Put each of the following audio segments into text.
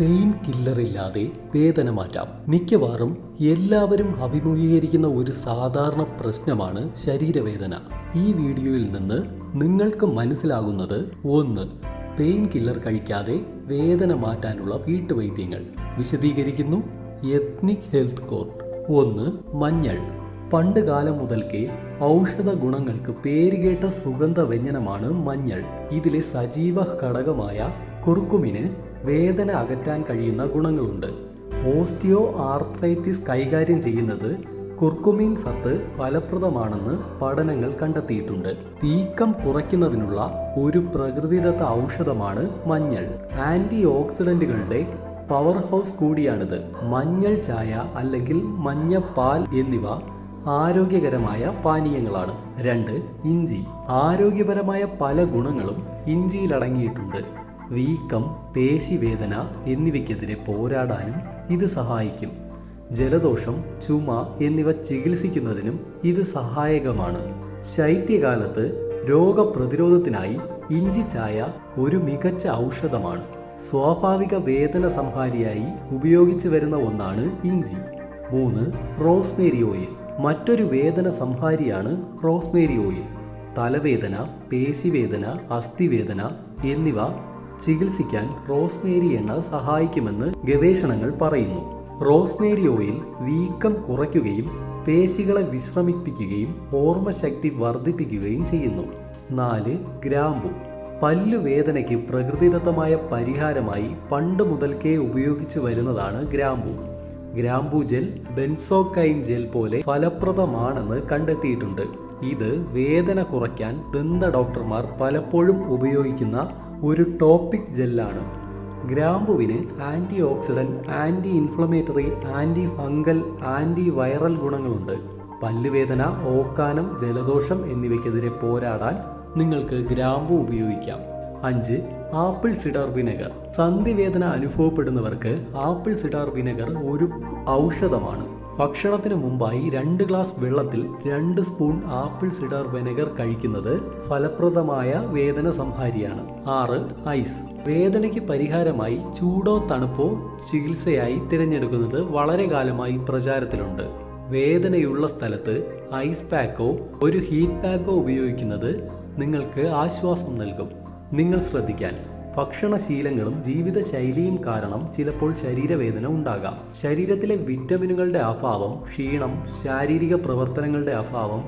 Pain killer ഇല്ലാതെ വേദന മാറ്റാം. മിക്കവാറും എല്ലാവരും അഭിമുഖീകരിക്കുന്ന ഒരു സാധാരണ പ്രശ്നമാണ് ശരീരവേദന. ഈ വീഡിയോയിൽ നിന്ന് നിങ്ങൾക്ക് മനസ്സിലാകുന്നത് ഒന്ന് പെയിൻ കില്ലർ കഴിക്കാതെ വേദന മാറ്റാനുള്ള വീട്ടുവൈദ്യങ്ങൾ. വിശദീകരിക്കുന്നു എത്നിക് ഹെൽത്ത് കോർട്ട് ഒന്ന് മഞ്ഞൾ. പണ്ട് കാലം മുതൽക്കേ ഔഷധ ഗുണങ്ങൾക്ക് പേരുകേട്ട സുഗന്ധ വ്യഞ്ജനമാണ് മഞ്ഞൾ. ഇതിലെ സജീവ ഘടകമായ കുർക്കുമിന് വേദന അകറ്റാൻ കഴിയുന്ന ഗുണങ്ങളുണ്ട്. ഓസ്റ്റിയോ ആർത്രൈറ്റിസ് കൈകാര്യം ചെയ്യുന്നത് കുർക്കുമിൻ സത്ത് ഫലപ്രദമാണെന്ന് പഠനങ്ങൾ കണ്ടെത്തിയിട്ടുണ്ട്. വീക്കം കുറയ്ക്കുന്നതിനുള്ള ഒരു പ്രകൃതിദത്ത ഔഷധമാണ് മഞ്ഞൾ. ആന്റി ഓക്സിഡന്റുകളുടെ പവർ ഹൗസ് കൂടിയാണിത്. മഞ്ഞൾ ചായ അല്ലെങ്കിൽ മഞ്ഞപ്പാൽ എന്നിവ ആരോഗ്യകരമായ പാനീയങ്ങളാണ്. രണ്ട് ഇഞ്ചി. ആരോഗ്യപരമായ പല ഗുണങ്ങളും ഇഞ്ചിയിൽ അടങ്ങിയിട്ടുണ്ട് വീക്കം പേശിവേദന എന്നിവയ്ക്കെതിരെ പോരാടാനും ഇത് സഹായിക്കും. ജലദോഷം ചുമ എന്നിവ ചികിത്സിക്കുന്നതിനും ഇത് സഹായകമാണ്. ശൈത്യകാലത്ത് രോഗപ്രതിരോധത്തിനായി ഇഞ്ചി ചായ ഒരു മികച്ച ഔഷധമാണ്. സ്വാഭാവിക വേദന സംഹാരിയായി ഉപയോഗിച്ചു വരുന്ന ഒന്നാണ് ഇഞ്ചി. മൂന്ന് റോസ്മേരി ഓയിൽ. മറ്റൊരു വേദന സംഹാരിയാണ് റോസ്മേരി ഓയിൽ. തലവേദന പേശിവേദന അസ്ഥിവേദന എന്നിവ ചികിത്സിക്കാൻ റോസ്മേരി എണ്ണ സഹായിക്കുമെന്ന് ഗവേഷണങ്ങൾ പറയുന്നു. റോസ്മേരി ഓയിൽ വീക്കം കുറയ്ക്കുകയും പേശികളെ വിശ്രമിപ്പിക്കുകയും ഓർമ്മശക്തി വർദ്ധിപ്പിക്കുകയും ചെയ്യുന്നു. നാല് ഗ്രാമ്പു. പല്ലുവേദനയ്ക്ക് പ്രകൃതിദത്തമായ പരിഹാരമായി പണ്ട് മുതൽക്കേ ഉപയോഗിച്ചു വരുന്നതാണ് ഗ്രാമ്പു. ഗ്രാമ്പു ജെൽ ബെൻസോക്കൈൻ ജെൽ പോലെ ഫലപ്രദമാണെന്ന് കണ്ടെത്തിയിട്ടുണ്ട്. ഇത് വേദന കുറയ്ക്കാൻ ദന്ത ഡോക്ടർമാർ പലപ്പോഴും ഉപയോഗിക്കുന്ന ഒരു ടോപ്പിക് ജെല്ലാണ്. ഗ്രാമ്പുവിന് anti oxidant anti inflammatory anti fungal anti viral ഗുണങ്ങളുണ്ട്. പല്ലുവേദന ഓക്കാനം ജലദോഷം എന്നിവയ്ക്കെതിരെ പോരാടാൻ നിങ്ങൾക്ക് ഗ്രാമ്പു ഉപയോഗിക്കാം. അഞ്ച് ആപ്പിൾ സിഡാർ വിനെഗർ. സന്ധിവേദന അനുഭവപ്പെടുന്നവർക്ക് ആപ്പിൾ സിഡാർ വിനെഗർ ഒരു ഔഷധമാണ്. ഭക്ഷണത്തിന് മുമ്പായി രണ്ട് ഗ്ലാസ് വെള്ളത്തിൽ രണ്ട് സ്പൂൺ ആപ്പിൾ സിഡർ വിനെഗർ കഴിക്കുന്നത് ഫലപ്രദമായ വേദന സംഹാരിയാണ്. ആറ് ഐസ്. വേദനയ്ക്ക് പരിഹാരമായി ചൂടോ തണുപ്പോ ചികിത്സയായി തിരഞ്ഞെടുക്കുന്നത് വളരെ കാലമായി പ്രചാരത്തിലുണ്ട്. വേദനയുള്ള സ്ഥലത്ത് ഐസ് പാക്കോ ഒരു ഹീറ്റ് പാക്കോ ഉപയോഗിക്കുന്നത് നിങ്ങൾക്ക് ആശ്വാസം നൽകും. നിങ്ങൾ ശ്രദ്ധിക്കാൻ. ഭക്ഷണശീലങ്ങളും ജീവിതശൈലിയും കാരണം ചിലപ്പോൾ ശരീരവേദന ഉണ്ടാകാം. ശരീരത്തിലെ വിറ്റമിനുകളുടെ അഭാവം ക്ഷീണം ശാരീരിക പ്രവർത്തനങ്ങളുടെ അഭാവം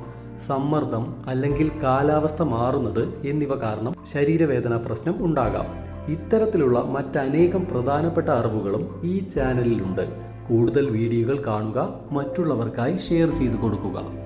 സമ്മർദ്ദം അല്ലെങ്കിൽ കാലാവസ്ഥ മാറുന്നത് എന്നിവ കാരണം ശരീരവേദന പ്രശ്നം ഉണ്ടാകാം. ഇത്തരത്തിലുള്ള മറ്റനേകം പ്രധാനപ്പെട്ട അറിവുകളും ഈ ചാനലിലുണ്ട്. കൂടുതൽ വീഡിയോകൾ കാണുക മറ്റുള്ളവർക്കായി ഷെയർ ചെയ്തു കൊടുക്കുക.